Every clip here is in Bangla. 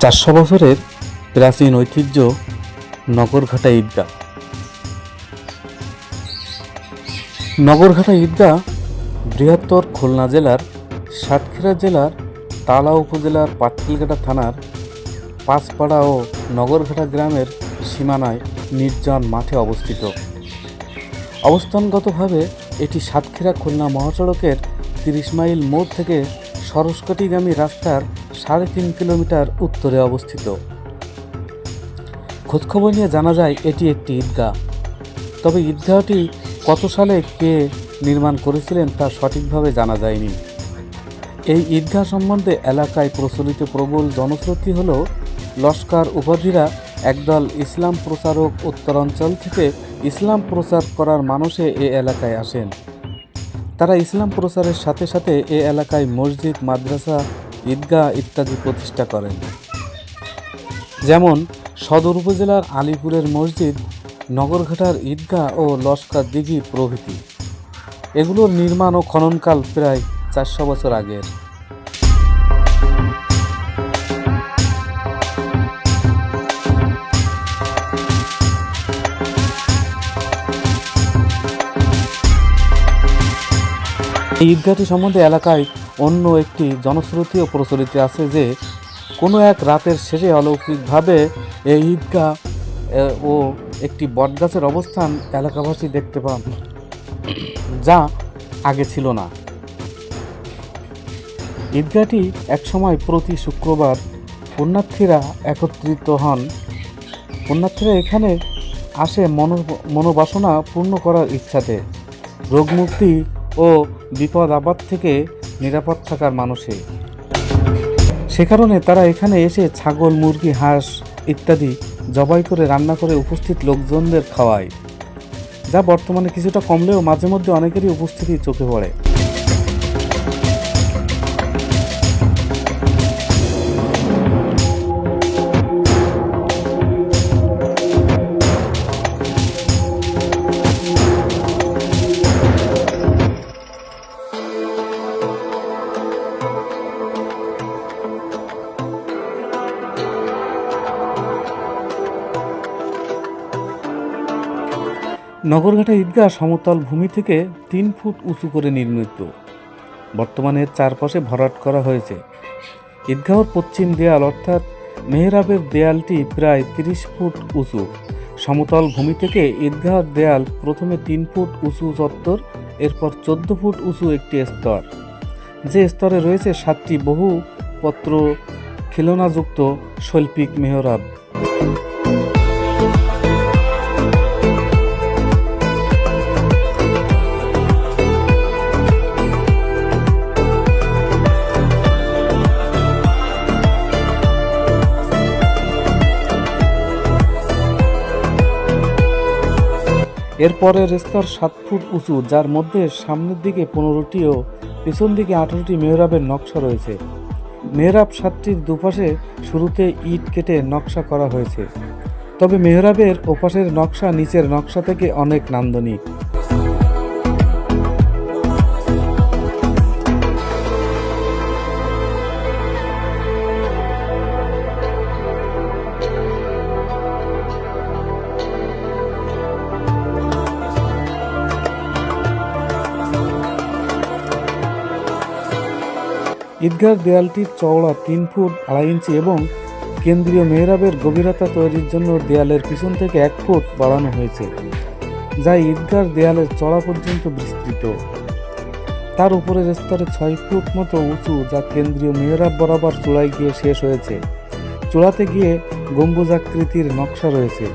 চারশো বছরের প্রাচীন ঐতিহ্য নগরঘাটা ঈদগাহ। নগরঘাটা ঈদগাহ বৃহত্তর খুলনা জেলার সাতক্ষীরা জেলার তালা উপজেলার পাটকেলঘাটা থানার পাঁচপাড়া ও নগরঘাটা গ্রামের সীমানায় নির্জন মাঠে অবস্থিত। অবস্থানগতভাবে এটি সাতক্ষীরা খুলনা মহাসড়কের তিরিশ মাইল মোড় থেকে সরস্বতীগামী রাস্তার সাড়ে তিন কিলোমিটার উত্তরে অবস্থিত। খোঁজখবর নিয়ে জানা যায়, এটি একটি ঈদগাহ। তবে ঈদগাহটি কত সালে কে নির্মাণ করেছিলেন তা সঠিকভাবে জানা যায়নি। এই ঈদগাহ সম্বন্ধে এলাকায় প্রচলিত প্রবল জনশ্রুতি হল, লস্কর উপাধিরা একদল ইসলাম প্রচারক উত্তরাঞ্চল থেকে ইসলাম প্রচার করার মানুষে এ এলাকায় আসেন। তারা ইসলাম প্রচারের সাথে সাথে এ এলাকায় মসজিদ, মাদ্রাসা ঈদগাহ ইত্যাদি প্রতিষ্ঠা করেন। যেমন সদর উপজেলার আলিপুরের মসজিদ, নগরঘাটার ঈদগাহ ও লস্কর দিঘি প্রভৃতি। এগুলোর নির্মাণ ও খননকাল প্রায় চারশো বছর আগের। এই ঈদগাহটি সম্বন্ধে এলাকায় অন্য একটি জনশ্রুতিও প্রচলিত আছে যে, কোনো এক রাতের শেষে অলৌকিকভাবে এই ঈদগাহ ও একটি বটগাছের অবস্থান এলাকাবাসী দেখতে পান, যা আগে ছিল না। ঈদগাহটি একসময় প্রতি শুক্রবার পুণ্যার্থীরা একত্রিত হন। পুণ্যার্থীরা এখানে আসে মনো, মনোবাসনা পূর্ণ করার ইচ্ছাতে। রোগমুক্তি ও বিপদ আপদ থেকে নিরাপদ থাকার মানুষে সে কারণে তারা এখানে এসে ছাগল, মুরগি, হাঁস ইত্যাদি জবাই করে রান্না করে উপস্থিত লোকজনদের খাওয়ায়, যা বর্তমানে কিছুটা কমলেও মাঝে মধ্যে অনেকেরই উপস্থিতি চোখে পড়ে। নগরঘাটা ঈদগাহ সমতল ভূমি থেকে তিন ফুট উঁচু করে নির্মিত। বর্তমানে চারপাশে ভরাট করা হয়েছে। ঈদগাহর পশ্চিম দেয়াল অর্থাৎ মেহরাবের দেয়ালটি প্রায় তিরিশ ফুট উঁচু। সমতল ভূমি থেকে ঈদগাহর দেয়াল প্রথমে তিন ফুট উঁচু চত্বর, এরপর চোদ্দ ফুট উঁচু একটি স্তর। যে স্তরে রয়েছে সাতটি বহু পত্র খিলনাযুক্ত, শৈল্পিক মেহরাব। এরপরের স্তর সাত ফুট উঁচু, যার মধ্যে সামনের দিকে পনেরোটি ও পিছন দিকে আঠেরোটি মেহরাবের নকশা রয়েছে। মেহরাব সাতটির দুপাশে শুরুতে ইট কেটে নকশা করা হয়েছে। তবে মেহরাবের ওপাশের নকশা নিচের নকশা থেকে অনেক নান্দনিক। ঈদগাহ দেয়ালটির চওড়া তিন ফুট, আড়াই ইঞ্চি এবং কেন্দ্রীয় মেহরাবের গভীরতা তৈরির জন্য দেয়ালের পিছন থেকে এক ফুট বাড়ানো হয়েছে, যা ঈদগাহ দেয়ালের চড়া পর্যন্ত বিস্তৃত। তার উপরের স্তরে ছয় ফুট মতো উঁচু, যা কেন্দ্রীয় মেহরাব বরাবর চূড়ায় গিয়ে শেষ হয়েছে। চূড়াতে গিয়ে গম্বুজাকৃতির নকশা রয়েছে।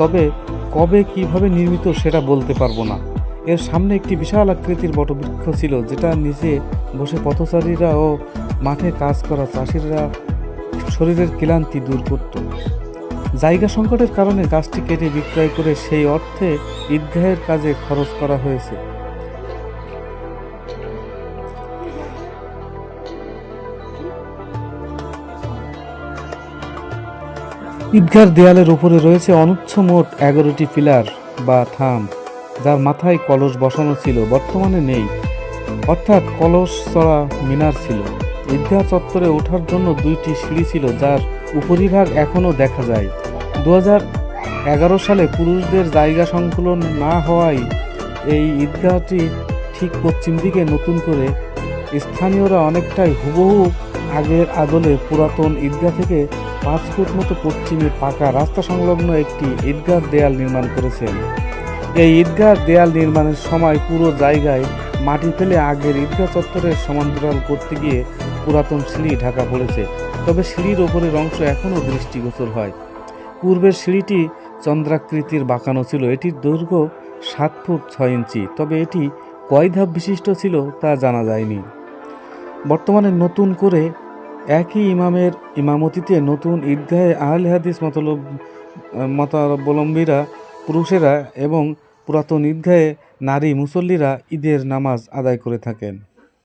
তবে কবে কীভাবে নির্মিত সেটা বলতে পারব না। এর সামনে একটি বিশাল আকৃতির বটবৃক্ষ ছিল, যেটা নিচে বসে পথচারীরা ও মাঠে কাজ করা চাষিরা শরীরের ক্লান্তি দূর করত। জায়গা সংকটের কারণে গাছটি কেটে বিক্রয় করে সেই অর্থে ঈদগাহের কাজে খরচ করা হয়েছে। ঈদগার দেয়ালের উপরে রয়েছে অনুচ্ছ মোট এগারোটি পিলার বা থাম, যার মাথায় কলস বসানো ছিল, বর্তমানে নেই। অর্থাৎ কলস চড়া মিনার ছিল। ঈদগাহ চত্বরে ওঠার জন্য দুইটি সিঁড়ি ছিল, যার উপরিভাগ এখনও দেখা যায়। দু এগারো সালে পুরুষদের জায়গা সংকুলন না হওয়ায় এই ঈদগাহটি ঠিক পশ্চিম দিকে নতুন করে স্থানীয়রা অনেকটাই হুবহু আগের আদলে পুরাতন ঈদগাহ থেকে পাঁচ ফুট মতো পশ্চিমে পাকা রাস্তা সংলগ্ন একটি ঈদগাহ দেয়াল নির্মাণ করেছেন। এই ঈদগাহ দেয়াল নির্মাণের সময় পুরো জায়গায় মাটি ফেলে আগের ঈদগাহ চত্বরের সমান্তরাল করতে গিয়ে পুরাতন সিঁড়ি ঢাকা পড়েছে। তবে সিঁড়ির ওপরের অংশ এখনও দৃষ্টিগোচর হয়। পূর্বের সিঁড়িটি চন্দ্রাকৃতির বাঁকানো ছিল। এটির দৈর্ঘ্য সাত ফুট ছয় ইঞ্চি, তবে এটি কয় ধাপ বিশিষ্ট ছিল তা জানা যায়নি। বর্তমানে নতুন করে একই ইমামের ইমামতিতে নতুন ঈদগাহে আহলে হাদিস মতলব, মতাবলম্বীরা, পুরুষেরা এবং পুরাতন ঈদগাহে নারী মুসল্লিরা ঈদের নামাজ আদায় করে থাকেন।